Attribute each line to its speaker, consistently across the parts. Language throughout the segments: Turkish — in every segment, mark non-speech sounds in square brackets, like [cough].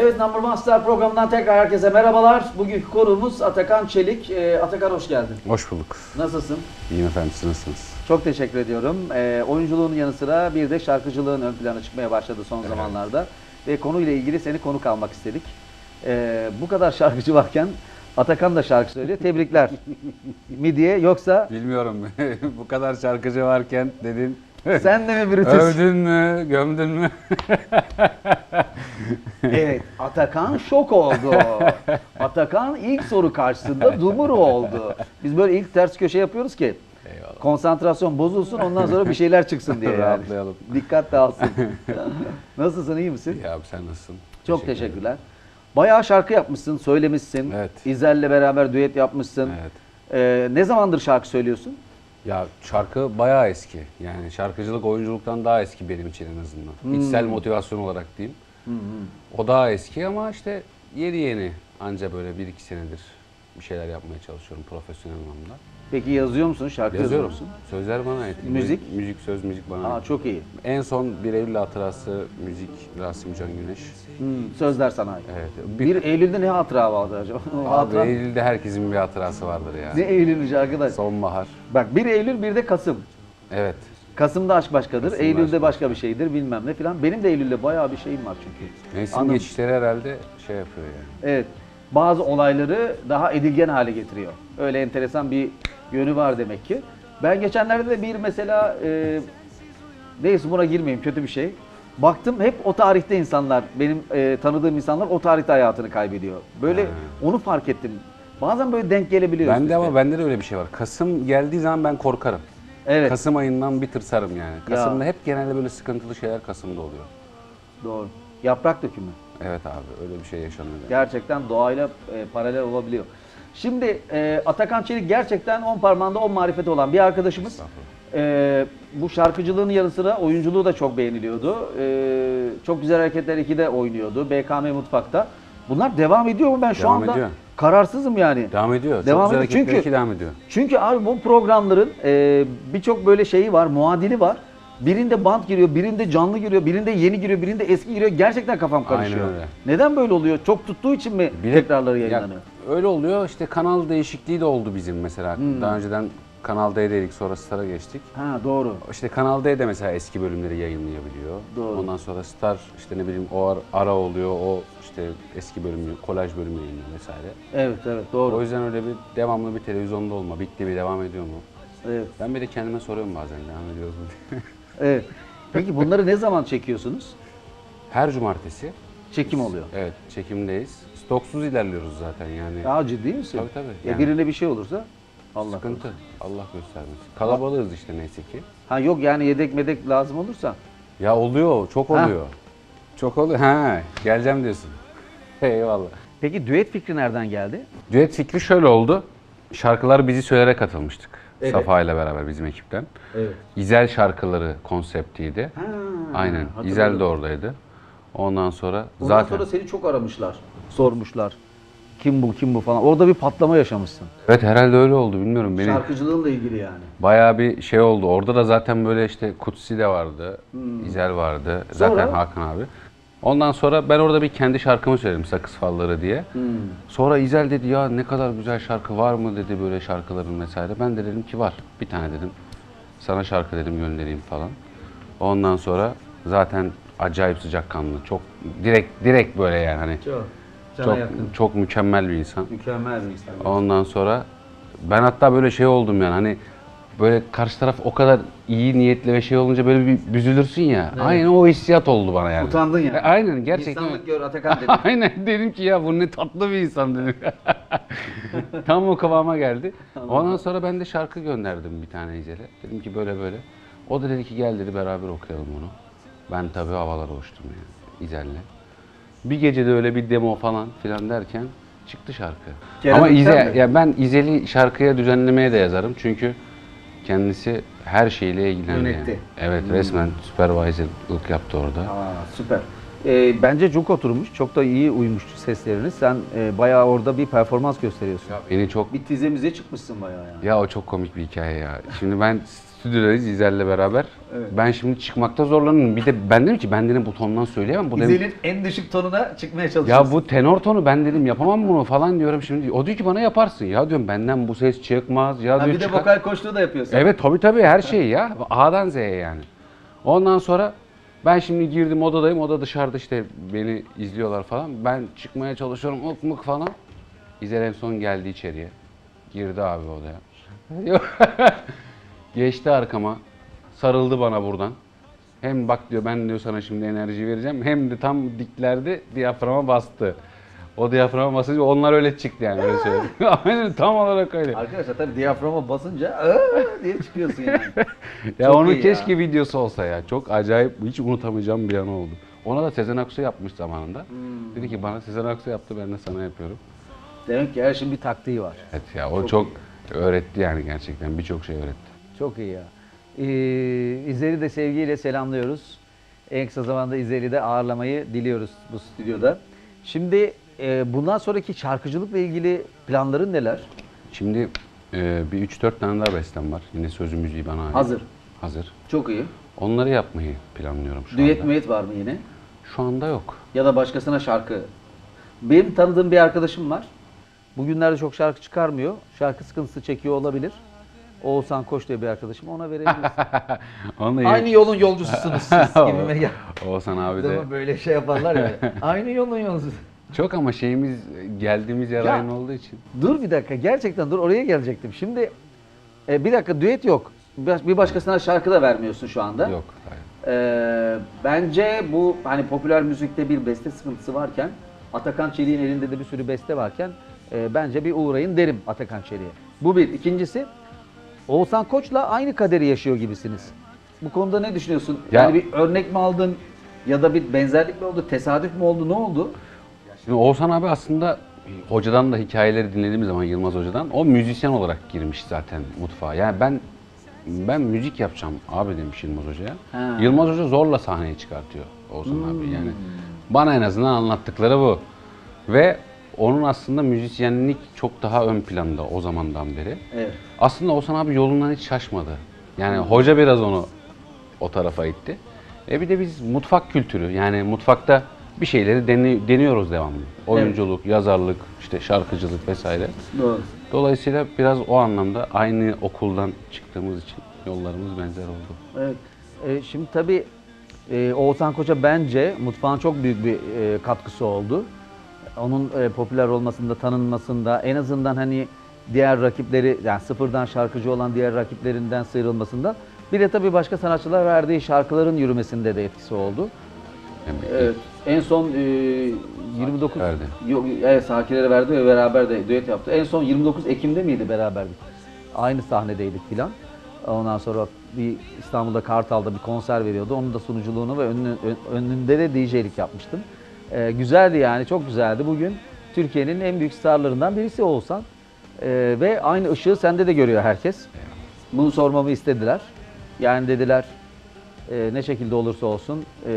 Speaker 1: Evet Number Master programından tekrar herkese merhabalar. Bugünkü konuğumuz Atakan Çelik. Ee, Atakan hoş geldin.
Speaker 2: Hoş bulduk.
Speaker 1: Nasılsın?
Speaker 2: İyiyim efendim siz nasılsınız?
Speaker 1: Çok teşekkür ediyorum. Ee, oyunculuğun yanı sıra bir de şarkıcılığın ön plana çıkmaya başladı son zamanlarda. Ve konuyla ilgili seni konuk almak istedik. Ee, bu kadar şarkıcı varken Atakan da şarkı söylüyor. Tebrikler. [laughs] mi diye yoksa
Speaker 2: Bilmiyorum [laughs] bu kadar şarkıcı varken dedin.
Speaker 1: Sen de mi Brutus?
Speaker 2: Övdün mü, gömdün mü? [laughs]
Speaker 1: Evet, Atakan şok oldu. Atakan ilk soru karşısında dumur oldu. Biz böyle ilk ters köşe yapıyoruz ki
Speaker 2: Eyvallah.
Speaker 1: konsantrasyon bozulsun ondan sonra bir şeyler çıksın diye yani.
Speaker 2: Rahatlayalım.
Speaker 1: Dikkat dağılsın. Nasılsın, iyi misin?
Speaker 2: Ya abi sen nasılsın?
Speaker 1: Çok
Speaker 2: Teşekkür ederim.
Speaker 1: teşekkürler. Bayağı şarkı yapmışsın, söylemişsin.
Speaker 2: Evet.
Speaker 1: İzel'le beraber düet yapmışsın.
Speaker 2: Evet.
Speaker 1: Ee, ne zamandır şarkı söylüyorsun?
Speaker 2: Ya şarkı bayağı eski. Yani şarkıcılık oyunculuktan daha eski benim için en azından.
Speaker 1: Hmm.
Speaker 2: İçsel motivasyon olarak diyeyim. O daha eski ama işte yeni yeni anca böyle bir iki senedir bir şeyler yapmaya çalışıyorum profesyonel anlamda.
Speaker 1: Peki yazıyor musun, şarkı yazıyor
Speaker 2: Yazıyorum.
Speaker 1: musun?
Speaker 2: Sözler bana ait.
Speaker 1: Müzik?
Speaker 2: Müzik, söz, müzik bana
Speaker 1: Aa,
Speaker 2: ait.
Speaker 1: çok iyi.
Speaker 2: En son 1 Eylül hatırası müzik Rasim Can Güneş.
Speaker 1: Hmm, sözler sana ait.
Speaker 2: Evet.
Speaker 1: 1 Eylül'de ne hatıra vardı acaba?
Speaker 2: Abi [laughs]
Speaker 1: Hatıra-
Speaker 2: Eylül'de herkesin bir hatırası vardır ya.
Speaker 1: Ne Eylül'müş arkadaş?
Speaker 2: Sonbahar.
Speaker 1: Bak 1 Eylül bir de Kasım.
Speaker 2: Evet.
Speaker 1: Kasım'da aşk başkadır,
Speaker 2: Kasım'da
Speaker 1: Eylül'de
Speaker 2: aşk
Speaker 1: başka bir şeydir bilmem ne filan. Benim de Eylül'de bayağı bir şeyim var çünkü.
Speaker 2: Mevsim
Speaker 1: Anladım.
Speaker 2: geçişleri herhalde şey yapıyor yani.
Speaker 1: Evet. Bazı olayları daha edilgen hale getiriyor. Öyle enteresan bir yönü var demek ki. Ben geçenlerde de bir mesela e, neyse buna girmeyeyim kötü bir şey. Baktım hep o tarihte insanlar, benim e, tanıdığım insanlar o tarihte hayatını kaybediyor. Böyle
Speaker 2: Ha.
Speaker 1: onu fark ettim. Bazen böyle denk gelebiliyor. üst
Speaker 2: Bende ama bende de öyle bir şey var. Kasım geldiği zaman ben korkarım.
Speaker 1: Evet.
Speaker 2: Kasım ayından bir tırsarım yani. Kasım'da hep genelde böyle sıkıntılı şeyler Kasım'da oluyor.
Speaker 1: Doğru. Yaprak dökümü.
Speaker 2: Evet abi öyle bir şey yaşanıyor. yani.
Speaker 1: Gerçekten doğayla e, paralel olabiliyor. Şimdi e, Atakan Çelik gerçekten on parmağında on marifeti olan bir arkadaşımız. E, bu şarkıcılığın yanı sıra oyunculuğu da çok beğeniliyordu. E, çok güzel hareketler 2'de oynuyordu. BKM Mutfak'ta. Bunlar devam ediyor mu? Ben şu
Speaker 2: Devam
Speaker 1: anda
Speaker 2: ediyor.
Speaker 1: kararsızım yani.
Speaker 2: Devam ediyor.
Speaker 1: Devam
Speaker 2: Çok
Speaker 1: ediyor. Çünkü-
Speaker 2: Çünkü... devam ediyor.
Speaker 1: Çünkü abi bu programların e, birçok böyle şeyi var, muadili var. Birinde band giriyor, birinde canlı giriyor, birinde yeni giriyor, birinde eski giriyor. Gerçekten kafam
Speaker 2: Aynen
Speaker 1: karışıyor.
Speaker 2: öyle.
Speaker 1: Neden böyle oluyor? Çok tuttuğu için mi
Speaker 2: Bir de-
Speaker 1: tekrarları
Speaker 2: Ya,
Speaker 1: yayınlanıyor?
Speaker 2: öyle oluyor. İşte kanal değişikliği de oldu bizim mesela.
Speaker 1: Hmm.
Speaker 2: Daha önceden Kanal D'deydik sonra Star'a geçtik.
Speaker 1: Ha doğru.
Speaker 2: İşte Kanal D de mesela eski bölümleri yayınlayabiliyor.
Speaker 1: Doğru.
Speaker 2: Ondan sonra Star işte ne bileyim o ar- ara oluyor. O işte eski bölümü, kolaj bölümü yayınlıyor vesaire.
Speaker 1: Evet evet
Speaker 2: O
Speaker 1: doğru.
Speaker 2: yüzden öyle bir devamlı bir televizyonda olma. Bitti mi devam ediyor mu?
Speaker 1: Evet.
Speaker 2: Ben bir de kendime soruyorum bazen devam ediyoruz mu diye. [laughs]
Speaker 1: evet. Peki bunları ne zaman çekiyorsunuz?
Speaker 2: Her cumartesi
Speaker 1: Çekim oluyor.
Speaker 2: evet çekimdeyiz. Stoksuz ilerliyoruz zaten yani.
Speaker 1: Ya ciddi misin?
Speaker 2: Tabii, tabii.
Speaker 1: Ya
Speaker 2: Yani-
Speaker 1: birine bir şey olursa Allah
Speaker 2: Sıkıntı.
Speaker 1: korusun.
Speaker 2: Allah göstermesin. Kalabalığız işte neyse ki.
Speaker 1: Ha yok yani yedek medek lazım olursa.
Speaker 2: Ya oluyor, çok
Speaker 1: Ha.
Speaker 2: oluyor. Çok oluyor. Ha, geleceğim diyorsun. [laughs] Eyvallah.
Speaker 1: Peki düet fikri nereden geldi?
Speaker 2: Düet fikri şöyle oldu. Şarkılar bizi söyleyerek katılmıştık.
Speaker 1: Evet.
Speaker 2: Safa ile beraber bizim ekipten.
Speaker 1: Evet.
Speaker 2: İzel şarkıları konseptiydi.
Speaker 1: Ha,
Speaker 2: Aynen.
Speaker 1: hatırladım.
Speaker 2: İzel de oradaydı. Ondan sonra
Speaker 1: Ondan
Speaker 2: zaten
Speaker 1: sonra seni çok aramışlar. Sormuşlar. Kim bu kim bu falan. Orada bir patlama yaşamışsın.
Speaker 2: Evet herhalde öyle oldu bilmiyorum. Benim
Speaker 1: Şarkıcılığınla ilgili yani.
Speaker 2: bayağı bir şey oldu. Orada da zaten böyle işte Kutsi de vardı. İzel vardı. Zaten
Speaker 1: Hmm. Sonra?
Speaker 2: Hakan abi. Ondan sonra ben orada bir kendi şarkımı söyledim Sakız Falları diye.
Speaker 1: Hmm.
Speaker 2: Sonra İzel dedi ya ne kadar güzel şarkı var mı dedi böyle şarkıların vesaire. Ben de dedim ki var. Bir tane dedim. Sana şarkı dedim göndereyim falan. Ondan sonra zaten acayip sıcakkanlı. Çok direkt direkt böyle yani hani
Speaker 1: Çok.
Speaker 2: Çok
Speaker 1: yakın.
Speaker 2: çok mükemmel bir insan.
Speaker 1: Mükemmel bir insan.
Speaker 2: Ondan sonra ben hatta böyle şey oldum yani hani böyle karşı taraf o kadar iyi niyetli ve şey olunca böyle bir büzülürsün ya. Aynen o hissiyat oldu bana yani.
Speaker 1: Utandın ya.
Speaker 2: E, Aynen gerçekten.
Speaker 1: İnsanlık gör Atakan dedi. [laughs]
Speaker 2: Aynen dedim ki ya bu ne tatlı bir insan dedim. [laughs] Tam o kıvama geldi. Ondan sonra ben de şarkı gönderdim bir tane İzel'e. Dedim ki böyle böyle. O da dedi ki gel dedi beraber okuyalım bunu. Ben tabii havalara uçtum yani İzel'le. Bir gecede öyle bir demo falan filan derken çıktı şarkı.
Speaker 1: Kerem
Speaker 2: Ama İzel, ya ben İzel'i şarkıya düzenlemeye de yazarım çünkü kendisi her şeyle ilgilendi.
Speaker 1: Yönetti.
Speaker 2: yani. Evet resmen supervisorlık yaptı orada.
Speaker 1: Aa, süper. Ee, bence çok oturmuş. Çok da iyi uymuş sesleriniz. Sen e, bayağı orada bir performans gösteriyorsun.
Speaker 2: Beni çok
Speaker 1: Bir tizemize çıkmışsın bayağı yani.
Speaker 2: Ya o çok komik bir hikaye ya. Şimdi ben Stüdyodayız İzel'le beraber.
Speaker 1: Evet.
Speaker 2: Ben şimdi çıkmakta zorlanıyorum. Bir de ben dedim ki ben dedim bu tondan söyleyemem. Bu dedim,
Speaker 1: İzel'in en düşük tonuna çıkmaya çalışıyorsun.
Speaker 2: ya bu tenor tonu ben dedim yapamam bunu falan diyorum şimdi. O diyor ki bana yaparsın. Ya diyorum benden bu ses çıkmaz. Ya
Speaker 1: Ha,
Speaker 2: diyor
Speaker 1: bir de
Speaker 2: çıkar.
Speaker 1: vokal koçluğu da yapıyorsun.
Speaker 2: Evet tabii tabii her şey ya. A'dan Z'ye yani. Ondan sonra ben şimdi girdim odadayım. Oda dışarıda işte beni izliyorlar falan. Ben çıkmaya çalışıyorum ık mık falan. İzel en son geldi içeriye. Girdi abi odaya. [laughs] Geçti arkama. Sarıldı bana buradan. Hem bak diyor ben diyor sana şimdi enerji vereceğim. Hem de tam diklerde diyaframa bastı. O diyaframa basınca onlar öyle çıktı yani öyle söyleyeyim. [laughs] [laughs] Aynen tam olarak öyle.
Speaker 1: Arkadaşlar tabii diyaframa basınca "Aa!" diye çıkıyorsun yani. [laughs]
Speaker 2: Ya
Speaker 1: Çok
Speaker 2: onun
Speaker 1: iyi
Speaker 2: keşke
Speaker 1: ya.
Speaker 2: videosu olsa ya. Çok acayip, hiç unutamayacağım bir an oldu. Ona da Sezen Aksu yapmış zamanında.
Speaker 1: Hmm.
Speaker 2: Dedi ki bana Sezen Aksu yaptı, ben de sana yapıyorum.
Speaker 1: Demek ki her şeyin bir taktiği var.
Speaker 2: Evet ya o çok, öğretti yani gerçekten birçok şey öğretti.
Speaker 1: Çok iyi ya. Ee, İzleri de sevgiyle selamlıyoruz. En kısa zamanda İzleri de ağırlamayı diliyoruz bu stüdyoda. Şimdi e, bundan sonraki şarkıcılıkla ilgili planların neler?
Speaker 2: Şimdi e, bir 3-4 tane daha bestem var. Yine sözü müziği bana ait.
Speaker 1: Hazır.
Speaker 2: Hazır.
Speaker 1: Çok iyi.
Speaker 2: Onları yapmayı planlıyorum şu
Speaker 1: Düet
Speaker 2: anda.
Speaker 1: müet var mı yine?
Speaker 2: Şu anda yok.
Speaker 1: Ya da başkasına şarkı. Benim tanıdığım bir arkadaşım var. Bugünlerde çok şarkı çıkarmıyor. Şarkı sıkıntısı çekiyor olabilir. Oğuzhan Koç diye bir arkadaşım. Ona verebiliriz. [laughs]
Speaker 2: Onu
Speaker 1: Aynı yolun yolcususunuz siz [laughs] gibime gel.
Speaker 2: Oğuzhan abi de.
Speaker 1: Mi? Böyle şey yaparlar ya. [laughs] Aynı yolun yolcusu.
Speaker 2: Çok ama şeyimiz geldiğimiz yer
Speaker 1: Ya.
Speaker 2: aynı olduğu için.
Speaker 1: Dur bir dakika gerçekten dur oraya gelecektim. Şimdi e, bir dakika düet yok. Bir bir başkasına şarkı da vermiyorsun şu anda.
Speaker 2: Yok. Hayır.
Speaker 1: Ee, bence bu hani popüler müzikte bir beste sıkıntısı varken Atakan Çelik'in elinde de bir sürü beste varken e, bence bir uğrayın derim Atakan Çelik'e. Bu bir. İkincisi Oğuzhan Koç'la aynı kaderi yaşıyor gibisiniz. Bu konuda ne düşünüyorsun?
Speaker 2: Ya-
Speaker 1: Yani bir örnek mi aldın ya da bir benzerlik mi oldu, tesadüf mü oldu, ne oldu?
Speaker 2: Şimdi Oğuzhan abi aslında hocadan da hikayeleri dinlediğimiz zaman Yılmaz Hoca'dan o müzisyen olarak girmiş zaten mutfağa. Yani ben ben müzik yapacağım abi demiş Yılmaz Hoca'ya.
Speaker 1: Ha. Hmm.
Speaker 2: Yılmaz Hoca zorla sahneye çıkartıyor Oğuzhan abi yani. Bana en azından anlattıkları bu. Ve onun aslında müzisyenlik çok daha ön planda o zamandan beri.
Speaker 1: Evet.
Speaker 2: Aslında Oğuzhan abi yolundan hiç şaşmadı. Yani hoca biraz onu o tarafa itti. E bir de biz mutfak kültürü yani mutfakta bir şeyleri deni- deniyoruz devamlı. Oyunculuk, yazarlık, işte şarkıcılık vesaire.
Speaker 1: Doğru.
Speaker 2: Dolayısıyla biraz o anlamda aynı okuldan çıktığımız için yollarımız benzer oldu.
Speaker 1: Evet. E, şimdi tabii e, Oğuzhan Koç'a bence mutfağın çok büyük bir e, katkısı oldu. Onun e, popüler olmasında, tanınmasında, en azından hani diğer rakipleri, yani sıfırdan şarkıcı olan diğer rakiplerinden sıyrılmasında. Bir de tabii başka sanatçılar verdiği şarkıların yürümesinde de etkisi oldu. Evet. En son e, 29
Speaker 2: Verdi.
Speaker 1: Yok, evet Sakilere verdi ve beraber de düet yaptı. En son 29 Ekim'de miydi beraberdik? Aynı sahnedeydik filan. Ondan sonra bir İstanbul'da Kartal'da bir konser veriyordu. Onun da sunuculuğunu ve önünü- ön- önünde de DJ'lik yapmıştım. E, güzeldi yani, çok güzeldi. Bugün Türkiye'nin en büyük starlarından birisi Oğuzhan. E, ve aynı ışığı sende de görüyor herkes. Bunu sormamı istediler. Yani dediler e, ne şekilde olursa olsun e,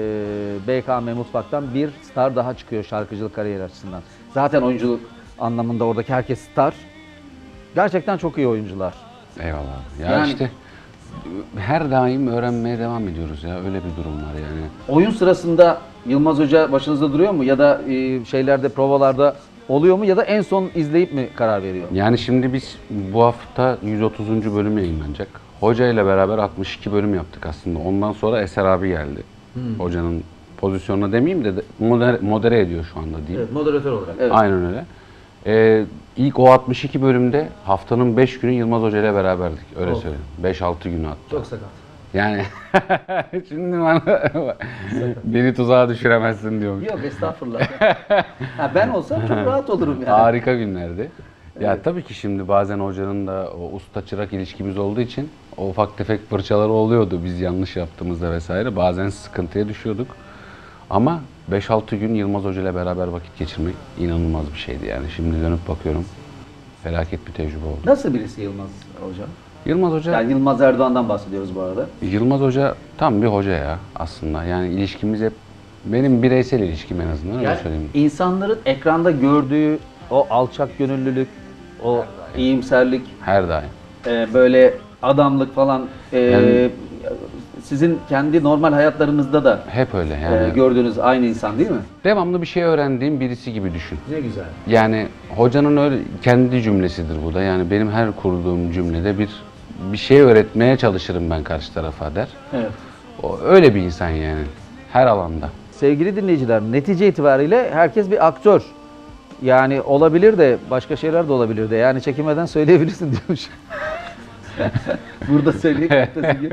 Speaker 1: BKM Mutfak'tan bir star daha çıkıyor şarkıcılık kariyeri açısından. Zaten oyunculuk anlamında oradaki herkes star. Gerçekten çok iyi oyuncular.
Speaker 2: Eyvallah. Ya
Speaker 1: Yani-
Speaker 2: işte her daim öğrenmeye devam ediyoruz ya. Öyle bir durum var yani.
Speaker 1: Oyun sırasında Yılmaz Hoca başınızda duruyor mu ya da e, şeylerde provalarda oluyor mu ya da en son izleyip mi karar veriyor?
Speaker 2: Yani şimdi biz bu hafta 130. bölüm yayınlanacak. Hoca ile beraber 62 bölüm yaptık aslında. Ondan sonra Eser abi geldi. Hocanın pozisyonuna demeyeyim de de modere, ediyor şu anda diyeyim.
Speaker 1: moderatör olarak. Evet.
Speaker 2: Aynen öyle. Ee, ilk o 62 bölümde haftanın 5 günü Yılmaz Hoca ile beraberdik. Öyle
Speaker 1: Oh.
Speaker 2: söyleyeyim. 5-6 günü hatta.
Speaker 1: Çok sakat.
Speaker 2: Yani [laughs] şimdi bana beni tuzağa düşüremezsin diyormuş.
Speaker 1: Yok estağfurullah. ha, ben olsam çok [laughs] rahat olurum yani.
Speaker 2: Harika günlerdi. Ya tabii ki şimdi bazen hocanın da o usta çırak ilişkimiz olduğu için o ufak tefek fırçaları oluyordu biz yanlış yaptığımızda vesaire. Bazen sıkıntıya düşüyorduk. Ama 5-6 gün Yılmaz Hoca ile beraber vakit geçirmek inanılmaz bir şeydi yani. Şimdi dönüp bakıyorum felaket bir tecrübe oldu.
Speaker 1: Nasıl birisi Yılmaz Hoca?
Speaker 2: Yılmaz Hoca
Speaker 1: Yani Yılmaz Erdoğan'dan bahsediyoruz bu arada.
Speaker 2: Yılmaz Hoca tam bir hoca ya aslında. Yani ilişkimiz hep benim bireysel ilişkim en azından öyle
Speaker 1: Yani
Speaker 2: söyleyeyim.
Speaker 1: insanların ekranda gördüğü o alçak gönüllülük, o iyimserlik,
Speaker 2: Her daim.
Speaker 1: e, böyle adamlık falan e,
Speaker 2: Yani-
Speaker 1: sizin kendi normal hayatlarınızda da
Speaker 2: Hep öyle
Speaker 1: e,
Speaker 2: yani.
Speaker 1: gördüğünüz aynı insan değil mi?
Speaker 2: Devamlı bir şey öğrendiğim birisi gibi düşün.
Speaker 1: Ne güzel.
Speaker 2: Yani hocanın öyle kendi cümlesidir bu da. Yani benim her kurduğum cümlede bir bir şey öğretmeye çalışırım ben karşı tarafa der.
Speaker 1: Evet.
Speaker 2: O öyle bir insan yani her alanda.
Speaker 1: Sevgili dinleyiciler, netice itibariyle herkes bir aktör. Yani olabilir de başka şeyler de olabilir de. Yani çekinmeden söyleyebilirsin [laughs] diyormuş. [laughs] Burada söyleyeyim. ertesi gün.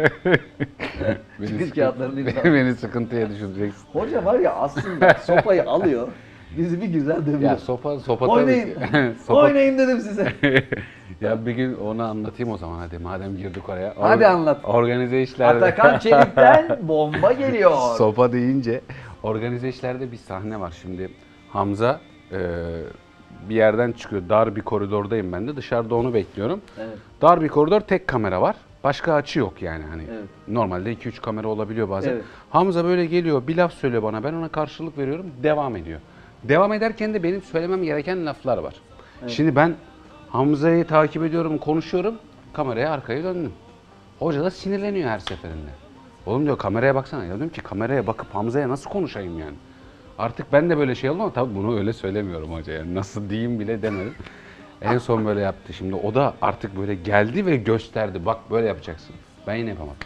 Speaker 1: Çıkış kağıtlarını imzala.
Speaker 2: beni sıkıntıya düşüreceksin.
Speaker 1: Hoca var ya aslında sopayı alıyor. Bizi bir güzel dövüyor.
Speaker 2: Ya sopa sopa
Speaker 1: Oynayın. [laughs]
Speaker 2: sopa,
Speaker 1: Oynayın dedim size. [laughs]
Speaker 2: ya bir gün onu anlatayım o zaman hadi madem girdik oraya.
Speaker 1: Hadi anlat.
Speaker 2: Organize işlerde.
Speaker 1: Atakan Çelik'ten bomba geliyor.
Speaker 2: Sopa deyince organize işlerde bir sahne var şimdi. Hamza e, bir yerden çıkıyor. Dar bir koridordayım ben de. Dışarıda onu bekliyorum.
Speaker 1: Evet.
Speaker 2: Dar bir koridor tek kamera var. Başka açı yok yani hani.
Speaker 1: Evet.
Speaker 2: Normalde 2-3 kamera olabiliyor bazen.
Speaker 1: Evet.
Speaker 2: Hamza böyle geliyor, bir laf söylüyor bana. Ben ona karşılık veriyorum, devam ediyor. Devam ederken de benim söylemem gereken laflar var. Şimdi ben Hamza'yı takip ediyorum, konuşuyorum. Kameraya arkaya döndüm. Hoca da sinirleniyor her seferinde. Oğlum diyor kameraya baksana. Ya diyorum ki kameraya bakıp Hamza'ya nasıl konuşayım yani. Artık ben de böyle şey oldum ama tabii bunu öyle söylemiyorum hoca yani. Nasıl diyeyim bile demedim. En son böyle yaptı. Şimdi o da artık böyle geldi ve gösterdi. Bak böyle yapacaksın. Ben yine yapamadım.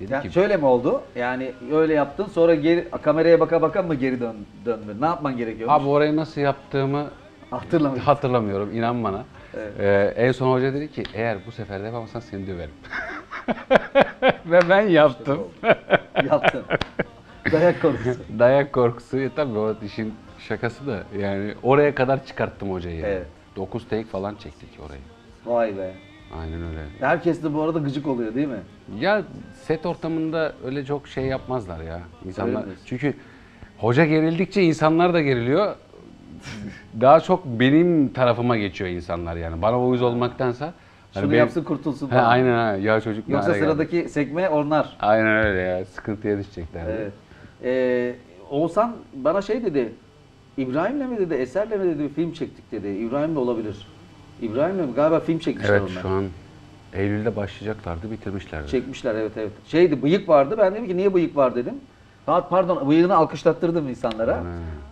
Speaker 2: Dedi
Speaker 1: Yani
Speaker 2: ki
Speaker 1: şöyle mi oldu? Yani öyle yaptın sonra geri kameraya baka baka mı geri dön döndün? Ne yapman gerekiyor?
Speaker 2: abi orayı nasıl yaptığımı
Speaker 1: Hatırlamıyorum.
Speaker 2: hatırlamıyorum inan bana. Ee, en son hoca dedi ki eğer bu sefer de yapamazsan seni döverim. [laughs] ve ben yaptım.
Speaker 1: Yaptın. Dayak konusu. [laughs]
Speaker 2: Dayak korkusu e, tabii o işin şakası da yani oraya kadar çıkarttım hocayı. Yani.
Speaker 1: Evet.
Speaker 2: 9 take falan çektik orayı.
Speaker 1: Vay be.
Speaker 2: Aynen öyle.
Speaker 1: Herkes de bu arada gıcık oluyor değil mi?
Speaker 2: Ya set ortamında öyle çok şey yapmazlar ya. İnsanlar
Speaker 1: Öyle mi?
Speaker 2: çünkü hoca gerildikçe insanlar da geriliyor. Daha çok benim tarafıma geçiyor insanlar yani. Bana uyuz olmaktansa.
Speaker 1: Şunu
Speaker 2: hani benim-
Speaker 1: yapsın kurtulsun
Speaker 2: He,
Speaker 1: falan.
Speaker 2: aynen ha. Ya çocuk ne
Speaker 1: Yoksa
Speaker 2: hale geldi?
Speaker 1: sıradaki sekme onlar.
Speaker 2: Aynen öyle ya. Sıkıntıya düşecekler.
Speaker 1: Evet. Ee, Oğuzhan bana şey dedi. İbrahim'le mi dedi, Eser'le mi dedi bir film çektik dedi. İbrahim'le olabilir. İbrahim'le mi? Galiba film çekmişler
Speaker 2: Evet
Speaker 1: onlar.
Speaker 2: şu an Eylül'de başlayacaklardı bitirmişlerdi.
Speaker 1: Çekmişler evet evet. Şeydi bıyık vardı. Ben dedim ki niye bıyık var dedim. Ha, pardon bıyığını alkışlattırdım insanlara.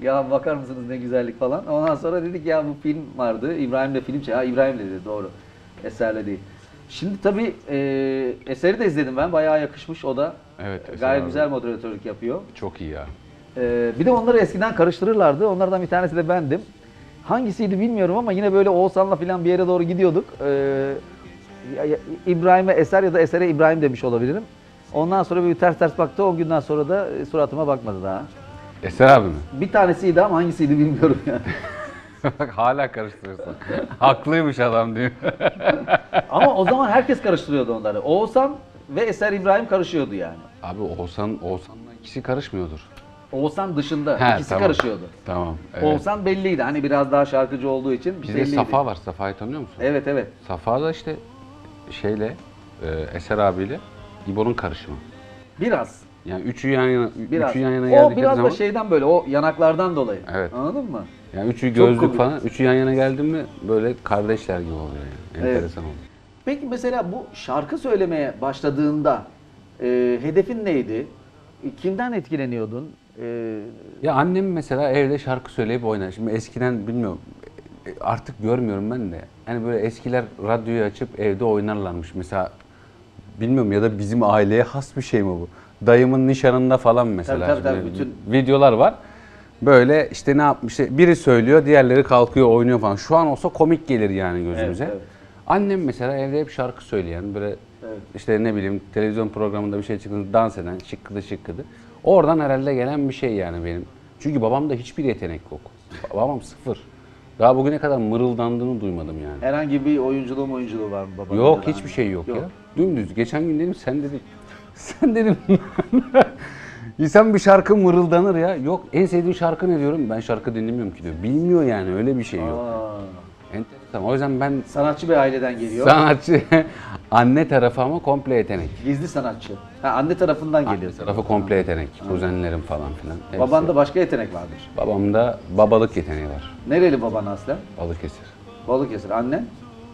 Speaker 1: Ya bakar mısınız ne güzellik falan. Ondan sonra dedik ya bu film vardı. İbrahim'le film çek. Ha İbrahim'le dedi doğru. Eser'le değil. Şimdi tabii e, Eser'i de izledim ben. Bayağı yakışmış o da.
Speaker 2: Evet, Eser
Speaker 1: Gayet
Speaker 2: abi.
Speaker 1: güzel moderatörlük yapıyor.
Speaker 2: Çok iyi ya.
Speaker 1: Ee, bir de onları eskiden karıştırırlardı. Onlardan bir tanesi de bendim. Hangisiydi bilmiyorum ama yine böyle Oğuzhan'la falan bir yere doğru gidiyorduk. Ee, İbrahim'e Eser ya da Eser'e İbrahim demiş olabilirim. Ondan sonra bir ters ters baktı. 10 günden sonra da e, suratıma bakmadı daha.
Speaker 2: Eser abi mi?
Speaker 1: Bir tanesiydi ama hangisiydi bilmiyorum yani. [laughs]
Speaker 2: Bak hala karıştırıyorsun. Haklıymış adam diyor. [laughs]
Speaker 1: ama o zaman herkes karıştırıyordu onları. Oğuzhan ve Eser İbrahim karışıyordu yani.
Speaker 2: Abi Oğuzhan, Oğuzhan'la ikisi karışmıyordur.
Speaker 1: Oğuzhan dışında
Speaker 2: He,
Speaker 1: ikisi
Speaker 2: tamam.
Speaker 1: karışıyordu.
Speaker 2: Tamam. Evet.
Speaker 1: Oğuzhan belliydi. Hani biraz daha şarkıcı olduğu için
Speaker 2: Bizde
Speaker 1: belliydi.
Speaker 2: Safa var. Safa'yı tanıyor musun?
Speaker 1: Evet evet.
Speaker 2: Safa da işte şeyle e, Eser abiyle İbo'nun karışımı.
Speaker 1: Biraz.
Speaker 2: Yani üçü yan yana,
Speaker 1: Biraz.
Speaker 2: üçü yan yana
Speaker 1: o biraz
Speaker 2: zaman
Speaker 1: da şeyden böyle o yanaklardan dolayı.
Speaker 2: Evet.
Speaker 1: Anladın mı?
Speaker 2: yani üçü gözlük falan, üçü yan yana geldi mi böyle kardeşler gibi oluyor yani.
Speaker 1: Evet.
Speaker 2: Enteresan oluyor.
Speaker 1: Peki mesela bu şarkı söylemeye başladığında e, hedefin neydi? Kimden etkileniyordun? E,
Speaker 2: Ya annem mesela evde şarkı söyleyip oynar. Şimdi eskiden bilmiyorum artık görmüyorum ben de. Hani böyle eskiler radyoyu açıp evde oynarlarmış. Mesela bilmiyorum ya da bizim aileye has bir şey mi bu? Dayımın nişanında falan mesela.
Speaker 1: Tabii, tabii, tabii,
Speaker 2: Videolar var. Böyle işte ne yapmış? Biri söylüyor, diğerleri kalkıyor, oynuyor falan. Şu an olsa komik gelir yani gözümüze.
Speaker 1: Evet, evet.
Speaker 2: Annem mesela evde hep şarkı söyleyen, böyle
Speaker 1: Evet.
Speaker 2: işte ne bileyim televizyon programında bir şey çıktığında dans eden, şıkkıdı şıkkıdı. Oradan herhalde gelen bir şey yani benim. Çünkü babamda hiçbir yetenek yok. Babam sıfır. Daha bugüne kadar mırıldandığını duymadım yani.
Speaker 1: herhangi bir oyunculuğu oyunculuğu var mı babanın?
Speaker 2: Yok hiçbir şey yok,
Speaker 1: Yok.
Speaker 2: ya. Dümdüz. Geçen gün dedim sen dedim. [laughs] Sen dedim. [laughs] İnsan bir şarkı mırıldanır ya. Yok en sevdiğin şarkı ne diyorum? Ben şarkı dinlemiyorum ki diyor. Bilmiyor yani öyle bir şey yok.
Speaker 1: Aa,
Speaker 2: Enteresan. O yüzden ben
Speaker 1: sanatçı bir aileden geliyor.
Speaker 2: sanatçı [laughs] anne tarafı ama komple yetenek.
Speaker 1: Gizli sanatçı. Ha, anne tarafından geliyor.
Speaker 2: Anne tarafı komple yetenek. Kuzenlerim falan filan. Hepsi.
Speaker 1: Babanda başka yetenek vardır.
Speaker 2: Babamda babalık yeteneği var.
Speaker 1: Nereli baban aslen?
Speaker 2: Balıkesir.
Speaker 1: Balıkesir. Annen?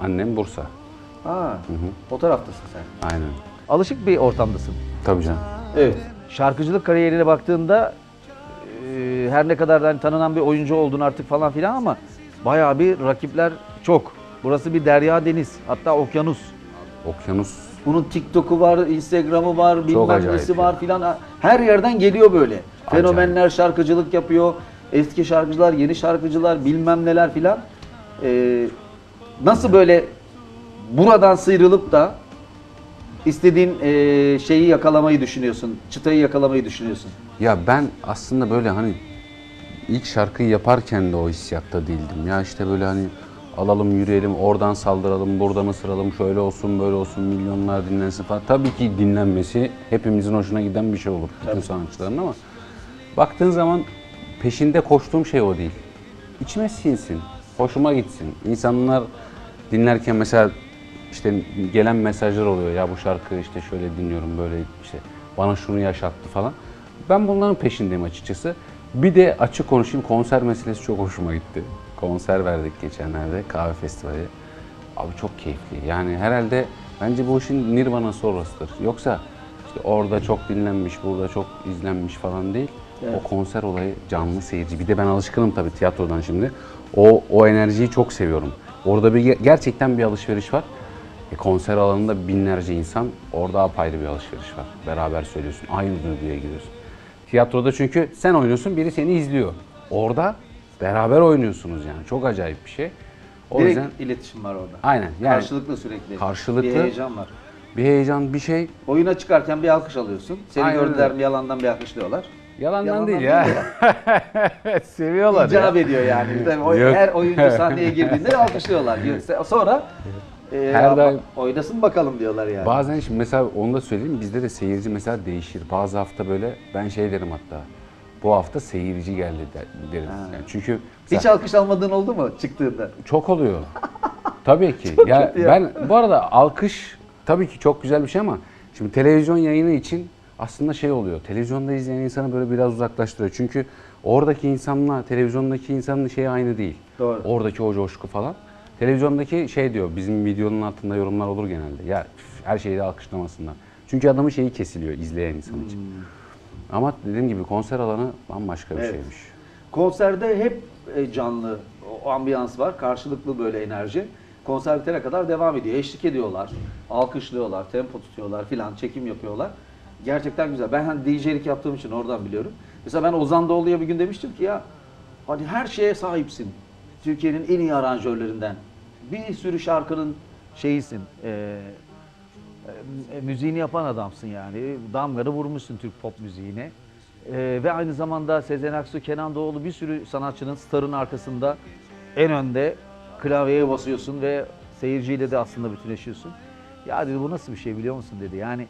Speaker 2: Annem Bursa.
Speaker 1: Ha, o taraftasın sen.
Speaker 2: Aynen.
Speaker 1: Alışık bir ortamdasın.
Speaker 2: Tabii canım.
Speaker 1: Evet. Şarkıcılık kariyerine baktığında e, her ne kadar hani tanınan bir oyuncu oldun artık falan filan ama bayağı bir rakipler çok. Burası bir derya deniz. Hatta okyanus.
Speaker 2: Okyanus
Speaker 1: Bunun TikTok'u var, Instagram'ı var, bilmem
Speaker 2: acayip
Speaker 1: nesi var filan. Her yerden geliyor böyle. Fenomenler şarkıcılık yapıyor. Eski şarkıcılar, yeni şarkıcılar, bilmem neler filan. Ee, nasıl böyle buradan sıyrılıp da istediğin ee, şeyi yakalamayı düşünüyorsun, çıtayı yakalamayı düşünüyorsun?
Speaker 2: Ya ben aslında böyle hani ilk şarkıyı yaparken de o hissiyatta değildim. Ya işte böyle hani alalım yürüyelim oradan saldıralım buradan ısıralım şöyle olsun böyle olsun milyonlar dinlensin falan. Tabii ki dinlenmesi hepimizin hoşuna giden bir şey olur bütün sanatçıların ama baktığın zaman peşinde koştuğum şey o değil. İçime sinsin, hoşuma gitsin. İnsanlar dinlerken mesela işte gelen mesajlar oluyor ya bu şarkı işte şöyle dinliyorum böyle işte bana şunu yaşattı falan. Ben bunların peşindeyim açıkçası. Bir de açık konuşayım konser meselesi çok hoşuma gitti. Konser verdik geçenlerde kahve festivali. Abi çok keyifli. Yani herhalde bence bu işin nirvanası orasıdır. Yoksa işte orada çok dinlenmiş, burada çok izlenmiş falan değil. O konser olayı canlı seyirci. Bir de ben alışkınım tabii tiyatrodan şimdi. O o enerjiyi çok seviyorum. Orada bir ge- gerçekten bir alışveriş var. E, konser alanında binlerce insan, orada apayrı bir alışveriş var. Beraber söylüyorsun, aynı duyguya giriyorsun. Tiyatroda çünkü sen oynuyorsun, biri seni izliyor. Orada beraber oynuyorsunuz yani. Çok acayip bir şey. O
Speaker 1: Direkt
Speaker 2: yüzden
Speaker 1: iletişim var orada.
Speaker 2: aynen yani
Speaker 1: Karşılıklı sürekli.
Speaker 2: Karşılıklı.
Speaker 1: Bir heyecan var.
Speaker 2: bir heyecan, bir şey
Speaker 1: Oyuna çıkarken bir alkış alıyorsun. Seni
Speaker 2: Aynen
Speaker 1: gördüler
Speaker 2: öyle.
Speaker 1: mi yalandan bir alkışlıyorlar.
Speaker 2: yalandan,
Speaker 1: Yalandan
Speaker 2: değil ya. [laughs] Seviyorlar
Speaker 1: İcap
Speaker 2: ya.
Speaker 1: ediyor yani. [laughs] Tabii
Speaker 2: Yok.
Speaker 1: her oyuncu sahneye girdiğinde alkışlıyorlar. [laughs] Sonra e,
Speaker 2: Her
Speaker 1: ama
Speaker 2: daim-
Speaker 1: oynasın bakalım diyorlar yani.
Speaker 2: Bazen şimdi mesela onu da söyleyeyim bizde de seyirci mesela değişir. Bazı hafta böyle ben şey derim hatta. Bu hafta seyirci geldi de- derim. Yani çünkü mesela
Speaker 1: Hiç alkış almadığın oldu mu çıktığında?
Speaker 2: çok oluyor. [laughs] tabii ki. ya
Speaker 1: kötü ya.
Speaker 2: ben bu arada alkış tabii ki çok güzel bir şey ama şimdi televizyon yayını için aslında şey oluyor. Televizyonda izleyen insanı böyle biraz uzaklaştırıyor. Çünkü oradaki insanla televizyondaki insanın şeyi aynı değil.
Speaker 1: Doğru.
Speaker 2: Oradaki o coşku falan. Televizyondaki şey diyor, bizim videonun altında yorumlar olur genelde. Ya üf, her şeyi de alkışlamasınlar. Çünkü adamın şeyi kesiliyor izleyen insan için. Ama dediğim gibi konser alanı bambaşka bir
Speaker 1: Evet.
Speaker 2: şeymiş.
Speaker 1: Konserde hep e, canlı o ambiyans var. Karşılıklı böyle enerji. Konser bitene kadar devam ediyor. Eşlik ediyorlar. Alkışlıyorlar. Tempo tutuyorlar filan. Çekim yapıyorlar. Gerçekten güzel. Ben hani DJ'lik yaptığım için oradan biliyorum. Mesela ben Ozan Doğulu'ya bir gün demiştim ki ya hani her şeye sahipsin. Türkiye'nin en iyi aranjörlerinden. Bir sürü şarkının şeyisin. e, e, müziğini yapan adamsın yani. Damganı vurmuşsun Türk pop müziğine. E, ve aynı zamanda Sezen Aksu, Kenan Doğulu bir sürü sanatçının starın arkasında en önde klavyeye basıyorsun ve seyirciyle de aslında bütünleşiyorsun. Ya dedi bu nasıl bir şey biliyor musun dedi. Yani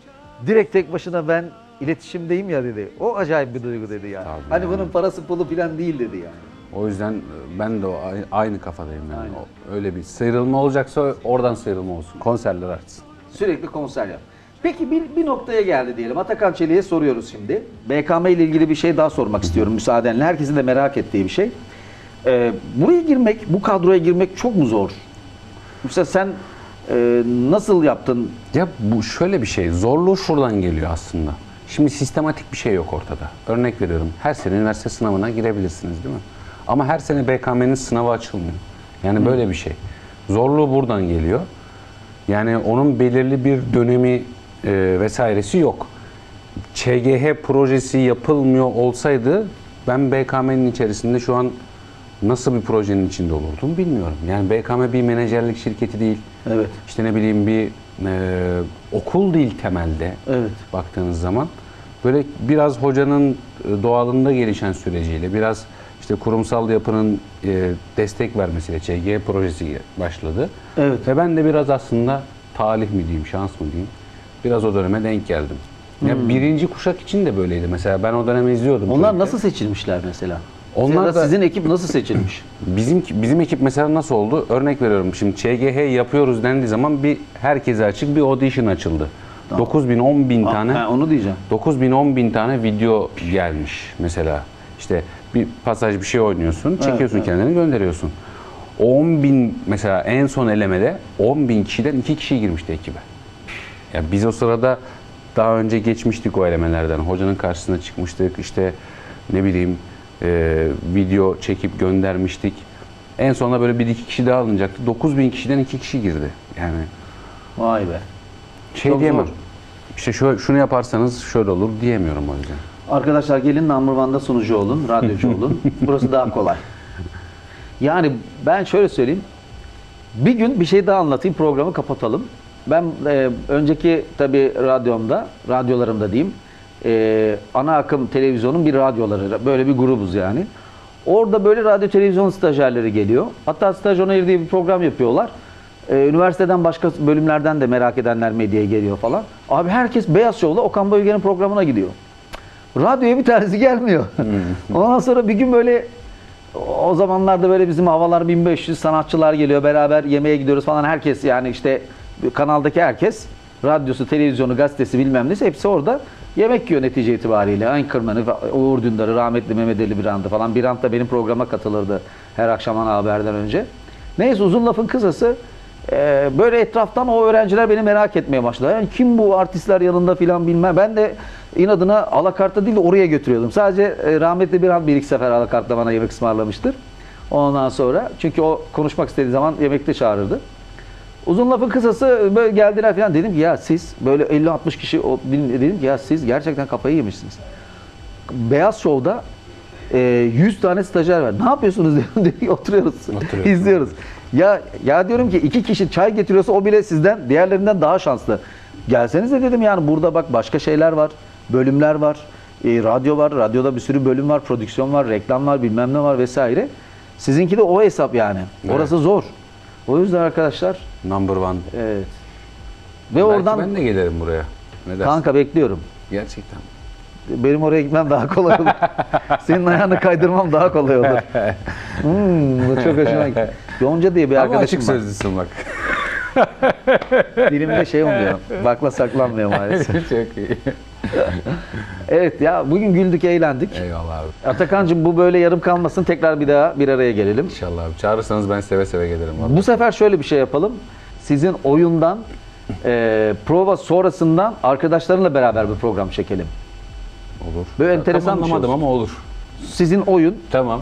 Speaker 1: direkt tek başına ben iletişimdeyim ya dedi. O acayip bir duygu dedi yani.
Speaker 2: Tabii
Speaker 1: hani
Speaker 2: yani.
Speaker 1: bunun parası pulu falan değil dedi yani.
Speaker 2: O yüzden ben de o aynı kafadayım yani.
Speaker 1: Aynen.
Speaker 2: Öyle bir sıyrılma olacaksa oradan sıyrılma olsun. Konserler artsın.
Speaker 1: Sürekli konser yap. Peki bir, bir noktaya geldi diyelim. Atakan Çelik'e soruyoruz şimdi. BKM ile ilgili bir şey daha sormak istiyorum müsaadenle. Herkesin de merak ettiği bir şey. Ee, buraya girmek, bu kadroya girmek çok mu zor? Mesela sen e, nasıl yaptın?
Speaker 2: Ya bu şöyle bir şey, zorluğu şuradan geliyor aslında. Şimdi sistematik bir şey yok ortada. Örnek veriyorum, her sene üniversite sınavına girebilirsiniz değil mi? Ama her sene BKM'nin sınavı açılmıyor. Yani böyle bir şey. Zorluğu buradan geliyor. Yani onun belirli bir dönemi e, vesairesi yok. ÇGH projesi yapılmıyor olsaydı ben BKM'nin içerisinde şu an nasıl bir projenin içinde olurdum bilmiyorum. Yani BKM bir menajerlik şirketi değil.
Speaker 1: Evet.
Speaker 2: İşte ne bileyim bir e, okul değil temelde
Speaker 1: Evet.
Speaker 2: baktığınız zaman. Böyle biraz hocanın e, doğalında gelişen süreciyle, biraz işte kurumsal yapının e, destek vermesiyle ÇG projesi başladı.
Speaker 1: Evet.
Speaker 2: Ve ben de biraz aslında talih mi diyeyim, şans mı diyeyim, biraz o döneme denk geldim. Ya birinci kuşak için de böyleydi. Mesela ben o dönemi izliyordum.
Speaker 1: Onlar
Speaker 2: çocukken.
Speaker 1: nasıl seçilmişler mesela?
Speaker 2: Onlar
Speaker 1: da
Speaker 2: da-
Speaker 1: sizin ekip nasıl seçilmiş? [clears throat]
Speaker 2: Bizim bizim ekip mesela nasıl oldu? Örnek veriyorum. Şimdi ÇGH yapıyoruz dendiği zaman bir herkese açık bir audition açıldı. 9 bin 10 bin tane
Speaker 1: Ha, onu diyeceğim.
Speaker 2: 9 bin 10 bin tane video gelmiş mesela. İşte bir pasaj bir şey oynuyorsun, çekiyorsun
Speaker 1: evet.
Speaker 2: kendini gönderiyorsun. O 10 bin mesela en son elemede 10 bin kişiden 2 kişi girmişti ekibe. Ya biz o sırada daha önce geçmiştik o elemelerden. Hocanın karşısına çıkmıştık. işte ne bileyim e, video çekip göndermiştik. En sonunda böyle bir iki kişi daha alınacaktı. 9 bin kişiden 2 kişi girdi. Yani
Speaker 1: Vay be.
Speaker 2: şey
Speaker 1: Çok
Speaker 2: diyemem.
Speaker 1: zor.
Speaker 2: İşte şu, şunu yaparsanız şöyle olur diyemiyorum o yüzden.
Speaker 1: Arkadaşlar gelin One'da sunucu olun, radyocu [laughs] olun. Burası daha kolay. Yani ben şöyle söyleyeyim. Bir gün bir şey daha anlatayım, programı kapatalım. Ben e, önceki tabii radyomda, radyolarımda diyeyim, e, ana akım televizyonun bir radyoları, böyle bir grubuz yani. Orada böyle radyo televizyon stajyerleri geliyor. Hatta Staj On Air diye bir program yapıyorlar. E, üniversiteden başka bölümlerden de merak edenler medyaya geliyor falan. Abi herkes Beyaz Show'la Okan Bölge'nin programına gidiyor. Radyoya bir tanesi gelmiyor. Ondan sonra bir gün böyle o zamanlarda böyle bizim havalar 1500 sanatçılar geliyor beraber yemeğe gidiyoruz falan herkes yani işte kanaldaki herkes radyosu, televizyonu, gazetesi bilmem neyse hepsi orada yemek yiyor netice itibariyle. Anchorman'ı, Uğur Dündar'ı, rahmetli Mehmet Ali Birand'ı falan. Birand da benim programa katılırdı her akşam ana haberden önce. Neyse uzun lafın kısası e, böyle etraftan o öğrenciler beni merak etmeye başladı. Yani kim bu artistler yanında filan bilmem. Ben de inadına alakarta değil de oraya götürüyordum. Sadece e, rahmetli bir an bir iki sefer alakartta bana yemek ısmarlamıştır. Ondan sonra çünkü o konuşmak istediği zaman yemekte çağırırdı. Uzun lafın kısası böyle geldiler falan dedim ki ya siz böyle 50-60 kişi o, dedim ki ya siz gerçekten kafayı yemişsiniz. Beyaz Show'da e, 100 tane stajyer var. Ne yapıyorsunuz [laughs] diyorum. Oturuyoruz.
Speaker 2: Oturuyoruz.
Speaker 1: izliyoruz. Ya ya diyorum ki iki kişi çay getiriyorsa o bile sizden diğerlerinden daha şanslı. Gelsenize dedim yani burada bak başka şeyler var. Bölümler var. e, radyo var. Radyoda bir sürü bölüm var. Prodüksiyon var. Reklam var. Bilmem ne var vesaire. Sizinki de o hesap yani.
Speaker 2: Evet.
Speaker 1: Orası zor. O yüzden arkadaşlar
Speaker 2: Number one.
Speaker 1: evet. Ve
Speaker 2: Belki
Speaker 1: oradan
Speaker 2: ben de gelirim buraya. Ne dersin?
Speaker 1: kanka bekliyorum.
Speaker 2: Gerçekten.
Speaker 1: Benim oraya gitmem daha kolay olur. [laughs] Senin ayağını kaydırmam daha kolay olur. [laughs] Hmm, bu çok hoşuma gitti. Yonca diye bir
Speaker 2: Ama
Speaker 1: arkadaşım
Speaker 2: açık
Speaker 1: var.
Speaker 2: sözlüsün bak.
Speaker 1: Dilimde şey oluyor. Bakla saklanmıyor maalesef. [laughs]
Speaker 2: Çok iyi. [laughs]
Speaker 1: Evet ya bugün güldük eğlendik.
Speaker 2: Eyvallah abi.
Speaker 1: Atakan'cığım bu böyle yarım kalmasın. Tekrar bir daha bir araya gelelim.
Speaker 2: İnşallah abi. Çağırırsanız ben seve seve gelirim. Vallahi.
Speaker 1: Bu sefer şöyle bir şey yapalım. Sizin oyundan e, prova sonrasından arkadaşlarınla beraber bir program çekelim.
Speaker 2: Olur.
Speaker 1: Böyle
Speaker 2: Ya,
Speaker 1: enteresan bir şey
Speaker 2: anlamadım
Speaker 1: olsun.
Speaker 2: ama olur.
Speaker 1: Sizin oyun
Speaker 2: Tamam.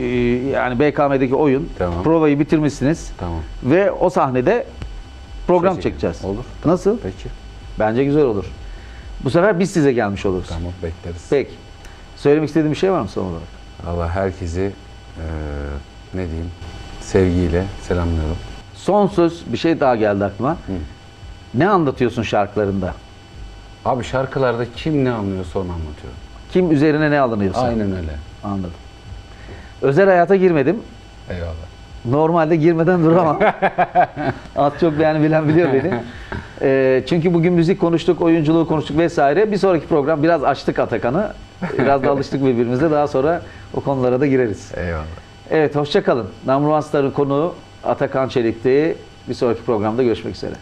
Speaker 1: e, yani BKM'deki oyun.
Speaker 2: Tamam.
Speaker 1: Provayı bitirmişsiniz.
Speaker 2: Tamam.
Speaker 1: Ve o sahnede program
Speaker 2: Şey
Speaker 1: çekeceğiz.
Speaker 2: Olur.
Speaker 1: Nasıl?
Speaker 2: Peki.
Speaker 1: Bence güzel olur. Bu sefer biz size gelmiş oluruz.
Speaker 2: Tamam bekleriz.
Speaker 1: Peki. Söylemek istediğim bir şey var mı son olarak?
Speaker 2: Allah herkesi eee, ne diyeyim sevgiyle selamlıyorum.
Speaker 1: Son söz bir şey daha geldi aklıma. Ne anlatıyorsun şarkılarında?
Speaker 2: Abi şarkılarda kim ne anlıyorsa onu anlatıyor.
Speaker 1: Kim üzerine ne alınıyorsa?
Speaker 2: Aynen öyle.
Speaker 1: Anladım. Özel hayata girmedim.
Speaker 2: Eyvallah.
Speaker 1: Normalde girmeden duramam. [laughs] Az çok yani bilen biliyor beni. Ee, çünkü bugün müzik konuştuk, oyunculuğu konuştuk vesaire. Bir sonraki program biraz açtık Atakan'ı. Biraz da alıştık birbirimize. Daha sonra o konulara da gireriz.
Speaker 2: Eyvallah.
Speaker 1: Evet, hoşça kalın. Number One Star'ın konuğu Atakan Çelik'ti. Bir sonraki programda görüşmek üzere.